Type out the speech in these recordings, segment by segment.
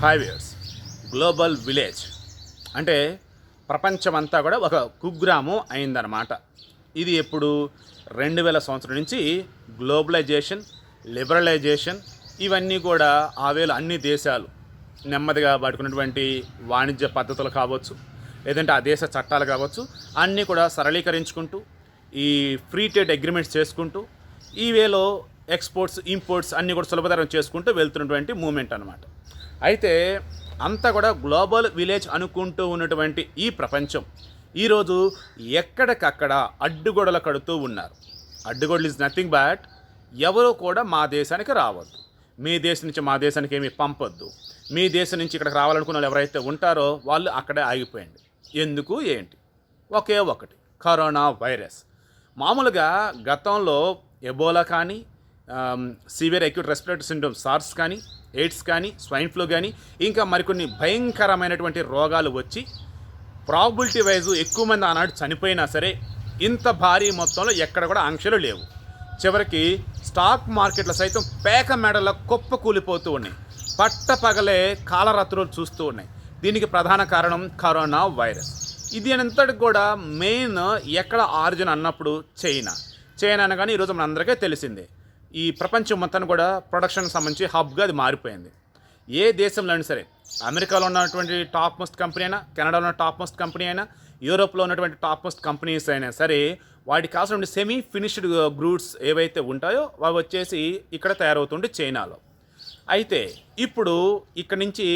Five years global village అంటే ప్రపంచమంతా కూడా ఒక కుగ్రామం అయిందనమాట ఇది ఎప్పుడు? రెండు వేల సంవత్సరం నుంచి గ్లోబలైజేషన్ లిబరలైజేషన్ ఇవన్నీ కూడా ఆ అన్ని దేశాలు నెమ్మదిగా పడుకున్నటువంటి వాణిజ్య పద్ధతులు కావచ్చు లేదంటే ఆ దేశ చట్టాలు కావచ్చు అన్నీ కూడా సరళీకరించుకుంటూ ఈ ఫ్రీ ట్రేడ్ అగ్రిమెంట్స్ చేసుకుంటూ ఈ వేలో ఎక్స్పోర్ట్స్ ఇంపోర్ట్స్ అన్నీ కూడా సులభతరం చేసుకుంటూ వెళ్తున్నటువంటి మూమెంట్ అనమాట అయితే అంతా కూడా గ్లోబల్ విలేజ్ అనుకుంటూ ఉన్నటువంటి ఈ ప్రపంచం. ఈరోజు ఎక్కడికక్కడ అడ్డుగోడలు కడుతూ ఉన్నారు. అడ్డుగోడలు ఇస్ నథింగ్ బట్ ఎవరు కూడా మా దేశానికి రావద్దు. మీ దేశం నుంచి మా దేశానికి ఏమీ పంపొద్దు. మీ దేశం నుంచి ఇక్కడికి రావాలనుకున్న వాళ్ళు ఎవరైతే ఉంటారో వాళ్ళు అక్కడే ఆగిపోయండి. ఎందుకు ఏంటి? ఒకే ఒకటి కరోనా వైరస్. మామూలుగా గతంలో ఎబోలా కానీ severe acute respiratory syndrome SARS కానీ ఎయిడ్స్ కానీ స్వైన్ ఫ్లూ కానీ ఇంకా మరికొన్ని భయంకరమైనటువంటి రోగాలు వచ్చి ప్రాబిలిటీ వైజ్ ఎక్కువ మంది ఆనాడు చనిపోయినా సరే ఇంత భారీ మొత్తంలో ఎక్కడ కూడా ఆంక్షలు లేవు. చివరికి స్టాక్ మార్కెట్ల సైతం పేక మెడల కుప్ప కూలిపోతూ ఉన్నాయి. పట్ట పగలే కాలరాత్రులు చూస్తూ ఉన్నాయి. దీనికి ప్రధాన కారణం కరోనా వైరస్. ఇది అంతటి కూడా మెయిన్ ఎక్కడ ఆరిజిన్ అన్నప్పుడు చైనా. చైనా అనగానే ఈరోజు మనందరికీ తెలిసిందే. ఈ ప్రపంచం మొత్తాన్ని కూడా ప్రొడక్షన్కి సంబంధించి హబ్గా అది మారిపోయింది. ఏ దేశంలో అయినా సరే అమెరికాలో ఉన్నటువంటి టాప్ మోస్ట్ కంపెనీ అయినా కెనడాలో ఉన్న టాప్ మోస్ట్ కంపెనీ అయినా యూరోప్లో ఉన్నటువంటి టాప్ మోస్ట్ కంపెనీస్ అయినా సరే వాటికి కావాల్సిన సెమీ ఫినిష్డ్ గ్రూడ్స్ ఏవైతే ఉంటాయో అవి వచ్చేసి ఇక్కడ తయారవుతుంటే చైనాలో. అయితే ఇప్పుడు ఇక్కడ నుంచి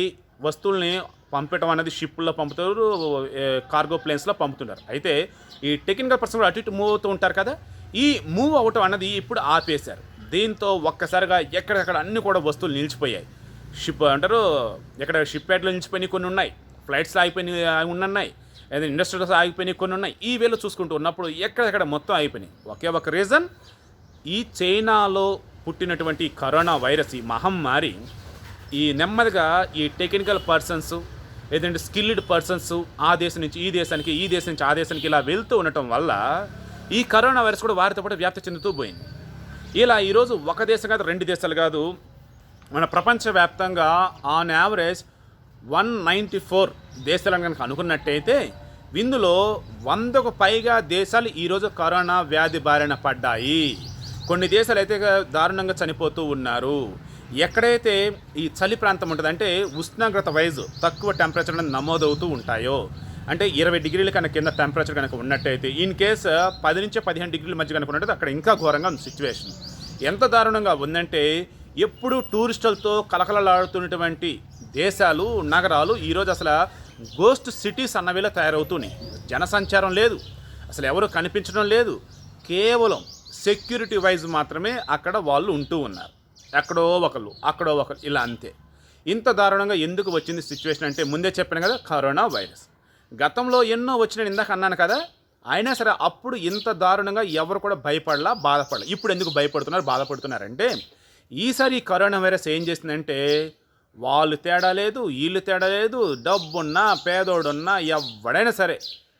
వస్తువుల్ని పంపటం అనేది షిప్పుల్లో పంపుతారు కార్గో ప్లేన్స్లో పంపుతున్నారు. అయితే ఈ టెక్నికల్ పర్సన్ కూడా అటు ఇటు మూవ్ అవుతూ ఉంటారు కదా ఈ మూవ్ అవటం అన్నది ఇప్పుడు ఆపేశారు. దీంతో ఒక్కసారిగా ఎక్కడెక్కడ అన్ని కూడా వస్తువులు నిలిచిపోయాయి. షిప్ అంటారు ఎక్కడ షిప్ యార్డ్లో నిలిచిపోయినాయి కొన్ని ఉన్నాయి. ఫ్లైట్స్ ఆగిపోయినాయి ఉన్నాయి లేదా ఇండస్ట్రీస్ ఆగిపోయినాయి కొన్ని ఉన్నాయి. ఈ వేలో చూసుకుంటూ ఉన్నప్పుడు ఎక్కడెక్కడ మొత్తం అయిపోయినాయి ఒకే ఒక రీజన్ ఈ చైనాలో పుట్టినటువంటి కరోనా వైరస్ ఈ మహమ్మారి ఈ నెమ్మదిగా ఈ టెక్నికల్ పర్సన్స్ ఏదంటే స్కిల్డ్ పర్సన్స్ ఆ దేశం నుంచి ఈ దేశానికి ఈ దేశం నుంచి ఆ దేశానికి ఇలా వెళ్తూ ఉండటం వల్ల ఈ కరోనా వైరస్ కూడా వారితో పాటు వ్యాప్తి చెందుతూ పోయింది. ఇలా ఈరోజు ఒక దేశం కాదు రెండు దేశాలు కాదు. మన ప్రపంచవ్యాప్తంగా on average one ninety four దేశాలను కనుక అనుకున్నట్టయితే ఇందులో వందకు పైగా దేశాలు ఈరోజు కరోనా వ్యాధి బారిన పడ్డాయి. కొన్ని దేశాలు అయితే దారుణంగా చనిపోతూ ఉన్నారు. ఎక్కడైతే ఈ చలి ప్రాంతం ఉంటుంది అంటే ఉష్ణోగ్రత వైజ్ తక్కువ టెంపరేచర్ అనేది నమోదవుతూ ఉంటాయో అంటే ఇరవై డిగ్రీల కన్నా కింద టెంపరేచర్ కనుక ఉన్నట్టయితే ఇన్ కేస్ uh, పది నుంచి పదిహేను డిగ్రీల మధ్య కనుక ఉన్నట్టయితే అక్కడ ఇంకా ఘోరంగా ఉంది సిచ్యువేషన్ ఎంత దారుణంగా ఉందంటే ఎప్పుడు టూరిస్టులతో కలకలలాడుతున్నటువంటి దేశాలు నగరాలు ఈరోజు అసలు గోస్ట్ సిటీస్ అన్నవిలా తయారవుతున్నాయి. జనసంచారం లేదు. అసలు ఎవరు కనిపించడం లేదు. కేవలం సెక్యూరిటీ వైజ్ మాత్రమే అక్కడ వాళ్ళు ఉంటూ ఉన్నారు. ఎక్కడో ఒకళ్ళు అక్కడో ఒకరు ఇలా అంతే. ఇంత దారుణంగా ఎందుకు వచ్చింది సిచ్యువేషన్ అంటే ముందే చెప్పాను కదా కరోనా వైరస్ గతంలో ఎన్నో వచ్చిన ఇందాక అన్నాను కదా. అయినా సరే అప్పుడు ఇంత దారుణంగా ఎవరు కూడా భయపడలా బాధపడలా. ఇప్పుడు ఎందుకు భయపడుతున్నారు బాధపడుతున్నారంటే ఈసారి ఈ కరోనా వైరస్ ఏం చేసిందంటే వాళ్ళు తేడా లేదు వీళ్ళు తేడా లేదు డబ్బున్నా పేదోడున్నా ఎవడైనా సరే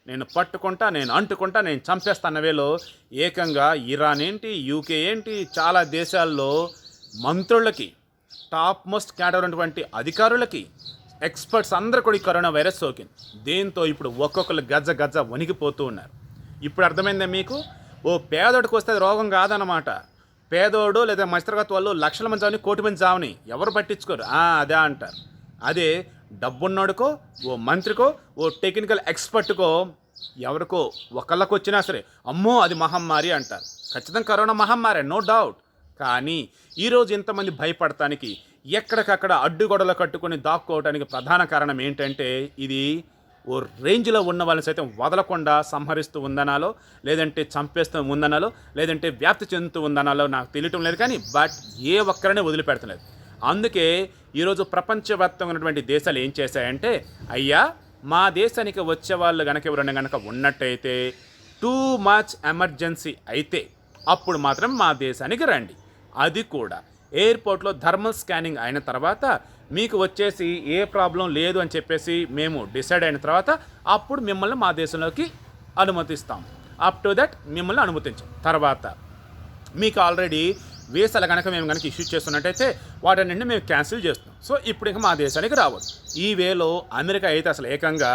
నేను పట్టుకుంటా నేను అంటుకుంటా నేను చంపేస్తాన్న వేలో ఏకంగా ఇరాన్ ఏంటి యూకే ఏంటి చాలా దేశాల్లో మంత్రులకి టాప్ మోస్ట్ క్యాడర్ ఉన్నటువంటి అధికారులకి ఎక్స్పర్ట్స్ అందరూ కూడా ఈ కరోనా వైరస్ సోకింది. దీంతో ఇప్పుడు ఒక్కొక్కరు గజ్జ గజ్జ వణికిపోతూ ఉన్నారు. ఇప్పుడు అర్థమైందా మీకు? ఓ పేదోడికి వస్తే అది రోగం కాదనమాట పేదోడు లేదా మధ్యతరగతి వాళ్ళు లక్షల మంది చావని కోటి మంది చావని ఎవరు పట్టించుకోరు. అదే అంటారు. అదే డబ్బున్నోడికో ఓ మంత్రికో ఓ టెక్నికల్ ఎక్స్పర్ట్కో ఎవరికో ఒకళ్ళకు వచ్చినా సరే అమ్మో అది మహమ్మారి అంటారు. ఖచ్చితంగా కరోనా మహమ్మారి నో డౌట్. కానీ ఈరోజు ఇంతమంది భయపడటానికి ఎక్కడికక్కడ అడ్డుగొడలు కట్టుకొని దాక్కోవడానికి ప్రధాన కారణం ఏంటంటే ఇది ఓ రేంజ్లో ఉన్న వాళ్ళని సైతం వదలకుండా సంహరిస్తూ ఉందనాలో లేదంటే చంపేస్తూ ఉందనాలో లేదంటే వ్యాప్తి చెందుతూ ఉందనాలో నాకు తెలియటం లేదు కానీ బట్ ఏ ఒక్కరిని వదిలిపెడతలేదు. అందుకే ఈరోజు ప్రపంచవ్యాప్తంగా ఉన్నటువంటి దేశాలు ఏం చేశాయంటే అయ్యా మా దేశానికి వచ్చే వాళ్ళు గనక ఎవరైనా కనుక ఉన్నట్టయితే టూ మచ్ ఎమర్జెన్సీ అయితే అప్పుడు మాత్రం మా దేశానికి రండి. అది కూడా. ఎయిర్పోర్ట్లో థర్మల్ స్కానింగ్ అయిన తర్వాత మీకు వచ్చేసి ఏ ప్రాబ్లం లేదు అని చెప్పేసి మేము డిసైడ్ అయిన తర్వాత అప్పుడు మిమ్మల్ని మా దేశంలోకి అనుమతిస్తాం. అప్ టు దట్ మిమ్మల్ని అనుమతించాం. తర్వాత మీకు ఆల్రెడీ వీసాలు కనుక మేము కనుక ఇష్యూ చేస్తున్నట్టయితే వాటన్నింటిని మేము క్యాన్సిల్ చేస్తున్నాం. సో ఇప్పుడు ఇంకా మా దేశానికి రావద్దు. ఈ వేలో అమెరికా అయితే అసలు ఏకంగా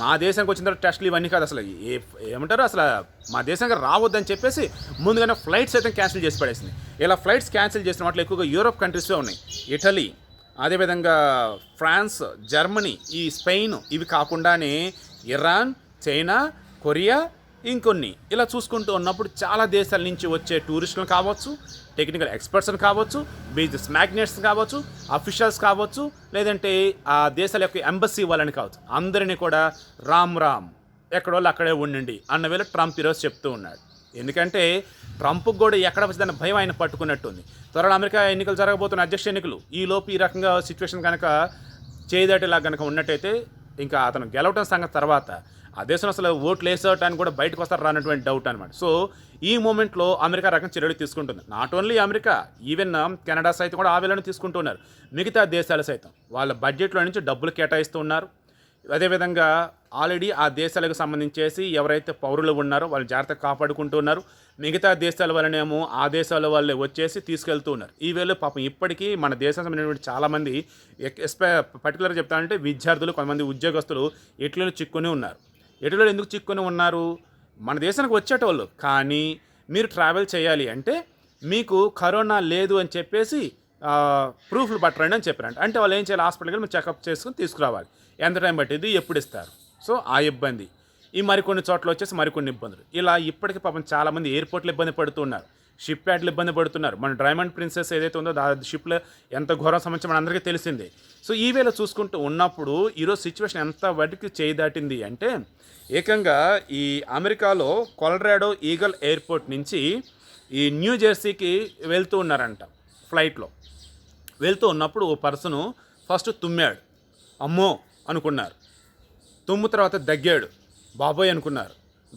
మా దేశానికి వచ్చిన తర్వాత టెస్ట్లు ఇవన్నీ కాదు అసలు. ఏ ఏమంటారు? అసలు మా దేశానికి రావద్దని చెప్పేసి ముందుగానే ఫ్లైట్స్ అయితే క్యాన్సిల్ చేసి పడేసింది. ఇలా ఫ్లైట్స్ క్యాన్సిల్ చేసిన వాటిలో ఎక్కువగా యూరోప్ కంట్రీస్లో ఉన్నాయి. ఇటలీ అదేవిధంగా ఫ్రాన్స్ జర్మనీ ఈ స్పెయిన్ ఇవి కాకుండానే ఇరాన్ చైనా కొరియా ఇంకొన్ని. ఇలా చూసుకుంటూ ఉన్నప్పుడు చాలా దేశాల నుంచి వచ్చే టూరిస్టులు కావచ్చు టెక్నికల్ ఎక్స్పర్ట్స్ని కావచ్చు బిజినెస్ మ్యాగ్నెట్స్ కావచ్చు అఫీషియల్స్ కావచ్చు లేదంటే ఆ దేశాల యొక్క ఎంబసీ వాళ్ళని కావచ్చు. అందరినీ కూడా రామ్ రామ్ ఎక్కడోళ్ళు అక్కడే ఉండండి అన్న వేళ ట్రంప్ ఈరోజు చెప్తూ ఉన్నాడు. ఎందుకంటే ట్రంప్కి కూడా ఎక్కడ వచ్చిందన్న భయం ఆయన పట్టుకున్నట్టుంది. త్వరలో అమెరికా ఎన్నికలు జరగబోతున్న అధ్యక్ష ఎన్నికలు ఈ లోపు ఈ రకంగా సిచ్యువేషన్ కనుక చేయదాటిలా కనుక ఉన్నట్టయితే ఇంకా అతను గెలవటం సంగతి తర్వాత ఆ దేశం అసలు ఓట్లు వేసేటానికి కూడా బయటకు వస్తారు రానటువంటి డౌట్ అనమాట సో ఈ మూమెంట్లో అమెరికా రకం చర్యలు తీసుకుంటుంది. Not only America even um, Canada సైతం కూడా ఆ తీసుకుంటున్నారు మిగతా దేశాలు సైతం వాళ్ళ బడ్జెట్లో నుంచి డబ్బులు కేటాయిస్తూ ఉన్నారు. అదేవిధంగా ఆల్రెడీ ఆ దేశాలకు సంబంధించేసి ఎవరైతే పౌరులు ఉన్నారో వాళ్ళు జాగ్రత్తగా కాపాడుకుంటూ ఉన్నారు. మిగతా దేశాల వల్లనేమో ఆ దేశాల వాళ్ళే వచ్చేసి తీసుకెళ్తూ ఉన్నారు. ఈ వేళ పాపం ఇప్పటికీ మన దేశం సంబంధించినటువంటి చాలామంది ఎస్పె పర్టికులర్గా చెప్తానంటే విద్యార్థులు కొంతమంది ఉద్యోగస్తులు ఇట్లలో చిక్కుని ఉన్నారు. ఎటులో ఎందుకు చిక్కుని ఉన్నారు? మన దేశానికి వచ్చేటోళ్ళు. కానీ మీరు ట్రావెల్ చేయాలి అంటే మీకు కరోనా లేదు అని చెప్పేసి ప్రూఫ్లు పట్టరండి అని చెప్పారంట. అంటే వాళ్ళు ఏం చేయాలి? హాస్పిటల్కి వెళ్ళి మీరు చెకప్ చేసుకుని తీసుకురావాలి. ఎంత టైం పట్టింది ఎప్పుడు ఇస్తారు? సో ఆ ఇబ్బంది. ఈ మరికొన్ని చోట్ల వచ్చేసి మరికొన్ని ఇబ్బందులు. ఇలా ఇప్పటికీ పాపం చాలామంది ఎయిర్పోర్ట్లు ఇబ్బంది పడుతున్నారు. షిప్ యార్డ్లు ఇబ్బంది పడుతున్నారు. మన డైమండ్ ప్రిన్సెస్ ఏదైతే ఉందో ఆ షిప్లో ఎంత ఘోరం సంబంధించి మన అందరికీ తెలిసిందే. సో ఈ వేళ చూసుకుంటూ ఉన్నప్పుడు ఈరోజు సిచ్యువేషన్ ఎంత వాటికి చేయి దాటింది అంటే ఏకంగా ఈ అమెరికాలో కొలరాడో ఈగల్ ఎయిర్పోర్ట్ నుంచి ఈ న్యూ జెర్సీకి వెళ్తూ ఉన్నారంట ఫ్లైట్లో. వెళ్తూ ఉన్నప్పుడు ఓ పర్సను ఫస్ట్ తుమ్మాడు. అమ్మో! అనుకున్నారు. తుమ్ము తర్వాత దగ్గాడు. బాబోయ్ అనుకున్నారు.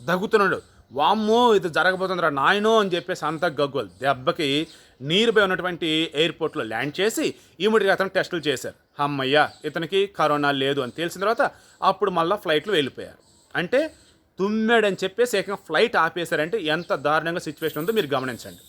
దగ్గుతున్నాడు. వామ్మో ఇది జరగబోతుందిరా నాయనో అని చెప్పేసి అంత గగ్గోలు. దెబ్బకి నీరు బై ఉన్నటువంటి ఎయిర్పోర్ట్లో ల్యాండ్ చేసి ఇమీడియట్గా అతను టెస్టులు చేశారు. అమ్మయ్య ఇతనికి కరోనా లేదు అని తెలిసిన తర్వాత అప్పుడు మళ్ళీ ఫ్లైట్లు వెళ్ళిపోయారు. అంటే తుమ్మాడని చెప్పేసి ఏకంగా ఫ్లైట్ ఆపేశారంటే ఎంత దారుణంగా సిచ్యువేషన్ ఉందో మీరు గమనించండి.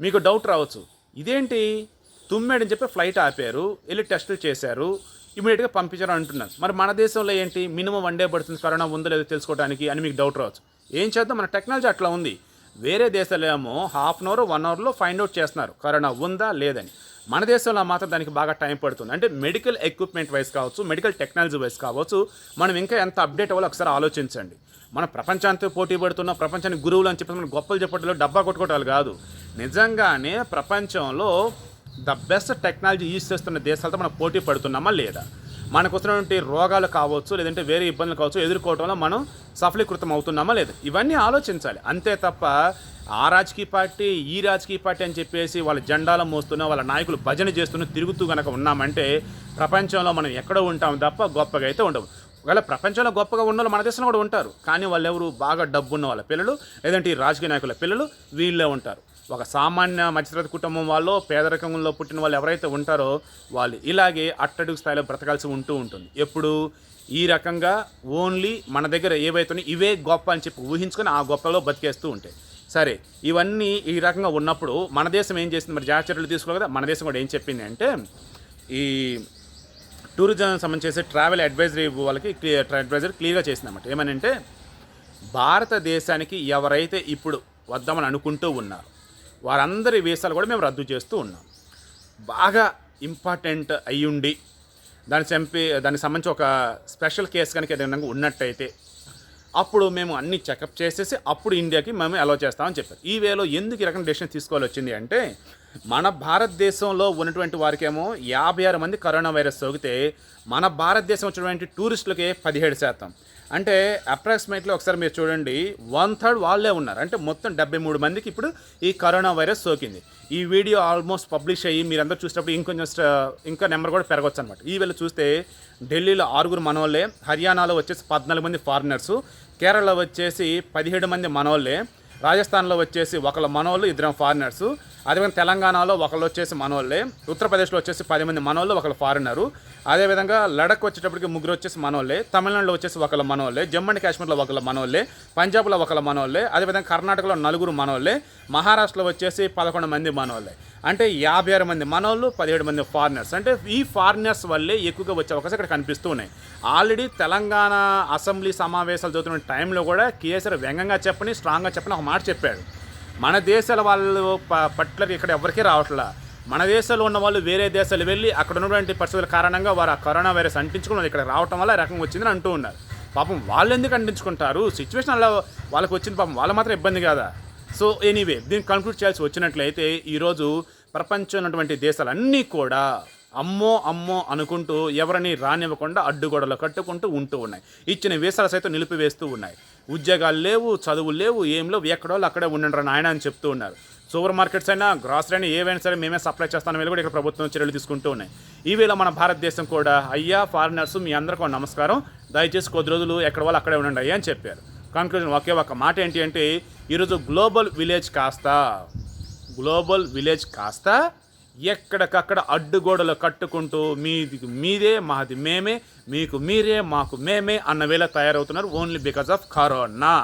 మీకు డౌట్ రావచ్చు. ఇదేంటి? తుమ్మాడని చెప్పి ఫ్లైట్ ఆపారు వెళ్ళి టెస్టులు చేశారు ఇమీడియట్గా పంపించారు అంటున్నారు. మరి మన దేశంలో ఏంటి? మినిమం వన్ డే పడుతుంది కరోనా ఉందో లేదో తెలుసుకోవడానికి అని మీకు డౌట్ రావచ్చు. ఏం చేద్దాం? మన టెక్నాలజీ అట్లా ఉంది. వేరే దేశాలేమో ఏమో హాఫ్ అన్ అవర్ వన్ అవర్లో ఫైండ్ అవుట్ చేస్తున్నారు. కరోనా ఉందా లేదని మన దేశంలో మాత్రం దానికి బాగా టైం పడుతుంది. అంటే మెడికల్ ఎక్విప్మెంట్ వైస్ కావచ్చు మెడికల్ టెక్నాలజీ వైస్ కావచ్చు మనం ఇంకా ఎంత అప్డేట్ అవ్వాలో ఒకసారి ఆలోచించండి. మన ప్రపంచాంతో పోటీ పడుతున్న ప్రపంచానికి గురువులు అని చెప్పి మనం గొప్పలు చెప్పడంలో డబ్బా కొట్టుకోవటాలు కాదు. నిజంగానే ప్రపంచంలో ద బెస్ట్ టెక్నాలజీ యూజ్ చేస్తున్న దేశాలతో మనం పోటీ పడుతున్నామా లేదా? మనకు వస్తున్నటువంటి రోగాలు కావచ్చు లేదంటే వేరే ఇబ్బందులు కావచ్చు ఎదుర్కోవడంలో మనం సఫలీకృతం అవుతున్నామా లేదా? ఇవన్నీ ఆలోచించాలి. అంతే తప్ప ఆ రాజకీయ పార్టీ ఈ రాజకీయ పార్టీ అని చెప్పేసి వాళ్ళ జెండాలు మోస్తున్న వాళ్ళ నాయకులు భజన చేస్తున్న తిరుగుతూ గనక ఉన్నామంటే ప్రపంచంలో మనం ఎక్కడో ఉంటాం తప్ప గొప్పగా అయితే ఉండవు ఒకవేళ ప్రపంచంలో గొప్పగా ఉన్న వాళ్ళు మన దేశంలో కూడా ఉంటారు. కానీ వాళ్ళు ఎవరు బాగా డబ్బు ఉన్న వాళ్ళ పిల్లలు లేదంటే ఈ రాజకీయ నాయకుల పిల్లలు వీళ్ళే ఉంటారు. ఒక సామాన్య మధ్యతరగతి కుటుంబం వాళ్ళు పేదరికంలో పుట్టిన వాళ్ళు ఎవరైతే ఉంటారో వాళ్ళు ఇలాగే అట్టడుగు స్థాయిలో బ్రతకాల్సి ఉంటూ ఉంటుంది. ఎప్పుడు? ఈ రకంగా ఓన్లీ మన దగ్గర ఏవైతే ఇవే గొప్ప అని చెప్పి ఊహించుకొని ఆ గొప్పలో బతికేస్తూ ఉంటాయి. సరే ఇవన్నీ ఈ రకంగా ఉన్నప్పుడు మన దేశం ఏం చేసింది? మరి జాగ్రత్తలు తీసుకోవాలి కదా? మన దేశం కూడా ఏం చెప్పింది అంటే ఈ టూరిజం సంబంధించి ట్రావెల్ అడ్వైజరీ వాళ్ళకి క్లియర్ క్లియర్గా చేసిందన్నమాట. ఏమనంటే భారతదేశానికి ఎవరైతే ఇప్పుడు వద్దామని అనుకుంటూ ఉన్నారు వారందరి వీసాలు కూడా మేము రద్దు చేస్తూ ఉన్నాం. బాగా ఇంపార్టెంట్ అయ్యుండి దాన్ని చంపి దానికి సంబంధించి ఒక స్పెషల్ కేసు కనుక ఏదైనా ఉన్నట్టయితే అప్పుడు మేము అన్ని చెకప్ చేసేసి అప్పుడు ఇండియాకి మేము అలో చేస్తామని చెప్పారు. ఈ వేలో ఎందుకు ఈ రకం డెసిషన్ తీసుకోవాలి వచ్చింది అంటే మన భారతదేశంలో ఉన్నటువంటి వారికేమో యాభై ఆరు మంది కరోనా వైరస్ సోకితే మన భారతదేశం వచ్చినటువంటి టూరిస్టులకే పదిహేడు శాతం. అంటే అప్రాక్సిమేట్లీ ఒకసారి మీరు చూడండి వన్ థర్డ్ వాళ్ళే ఉన్నారు. అంటే మొత్తం డెబ్బై మూడు మందికి ఇప్పుడు ఈ కరోనా వైరస్ సోకింది. ఈ వీడియో ఆల్మోస్ట్ పబ్లిష్ అయ్యి మీరందరూ చూసినప్పుడు ఇంకొంచెం ఇంకా నెంబర్ కూడా పెరగవచ్చు అనమాట ఈ వేళ చూస్తే ఢిల్లీలో ఆరుగురు మనోళ్ళే హర్యానాలో వచ్చేసి పద్నాలుగు మంది ఫారినర్సు కేరళలో వచ్చేసి పదిహేడు మంది మనోళ్ళే రాజస్థాన్లో వచ్చేసి ఒకళ్ళ మనోళ్ళు ఇద్దరం ఫారినర్సు. అదేవిధంగా తెలంగాణలో ఒకళ్ళు వచ్చేసి మనోళ్ళే ఉత్తరప్రదేశ్లో వచ్చేసి పది మంది మనోళ్ళు ఒకళ్ళు ఫారినరు. అదేవిధంగా లడక్ వచ్చేటప్పటికి ముగ్గురు వచ్చేసి మనోళ్ళే తమిళనాడులో వచ్చేసి ఒకళ్ళ మనోళ్ళే జమ్మూ అండ్ కాశ్మీర్లో ఒకళ్ళ మనోళ్ళే పంజాబ్లో ఒకళ్ళ మనోళ్ళే అదేవిధంగా కర్ణాటకలో నలుగురు మనోళ్ళే మహారాష్ట్రలో వచ్చేసి పదకొండు మంది మనోళ్ళే. అంటే యాభై ఆరు మంది మనోళ్ళు పదిహేడు మంది ఫారినర్స్. అంటే ఈ ఫారినర్స్ వల్లే ఎక్కువగా వచ్చే అవకాశం ఇక్కడ కనిపిస్తూ ఉన్నాయి. ఆల్రెడీ తెలంగాణ అసెంబ్లీ సమావేశాలు జరుగుతున్న టైంలో కూడా కేసీఆర్ వ్యంగంగా చెప్పని స్ట్రాంగ్గా చెప్పని ఒక మాట చెప్పాడు. మన దేశాల వాళ్ళు ప- పట్ల ఇక్కడ ఎవరికీ రావట్లా. మన దేశంలో ఉన్న వాళ్ళు వేరే దేశాలు వెళ్ళి అక్కడ ఉన్నటువంటి పరిస్థితుల కారణంగా వారు ఆ కరోనా వైరస్ అంటించుకుని ఇక్కడ రావటం వల్ల రకంగా వచ్చిందని అంటూ ఉన్నారు. పాపం వాళ్ళు ఎందుకు అంటించుకుంటారు? సిచ్యువేషన్ అలా వాళ్ళకి వచ్చింది పాపం వాళ్ళు మాత్రం ఇబ్బంది కాదా? సో ఎనీవే దీన్ని కన్క్లూడ్ చేయాల్సి వచ్చినట్లయితే ఈరోజు ప్రపంచం ఉన్నటువంటి దేశాలన్నీ కూడా అమ్మో అమ్మో అనుకుంటూ ఎవరిని రానివ్వకుండా అడ్డుగోడలు కట్టుకుంటూ ఉంటూ ఉన్నాయి. ఇచ్చిన వీసాలు సైతం నిలిపివేస్తూ ఉన్నాయి. ఉద్యోగాలు లేవు చదువులు లేవు ఏం లేవు ఎక్కడో అక్కడే ఉండండి నాయన అని చెప్తూ ఉన్నారు. సూపర్ మార్కెట్స్ అయినా గ్రాసరీ అయినా ఏవైనా సరే మేమే సప్లై చేస్తాను వీళ్ళు కూడా ఇక్కడ ప్రభుత్వం చర్యలు తీసుకుంటూ ఉన్నాయి. ఈ వేళ మన భారతదేశం కూడా అయ్యా ఫారినర్స్ మీ అందరికీ నమస్కారం. దయచేసి కొద్ది రోజులు ఎక్కడ వాళ్ళు అక్కడే ఉండండి అయ్యా అని చెప్పారు. కంక్లూజన్ ఒకే ఒక మాట ఏంటి అంటే ఈరోజు గ్లోబల్ విలేజ్ కాస్త. గ్లోబల్ విలేజ్ కాస్త. ఎక్కడికక్కడ అడ్డుగోడలు కట్టుకుంటూ మీది మీదే మాది మేమే మీకు మీరే మాకు మేమే అన్న వేళ తయారవుతున్నారు ఓన్లీ బికాస్ ఆఫ్ కరోనా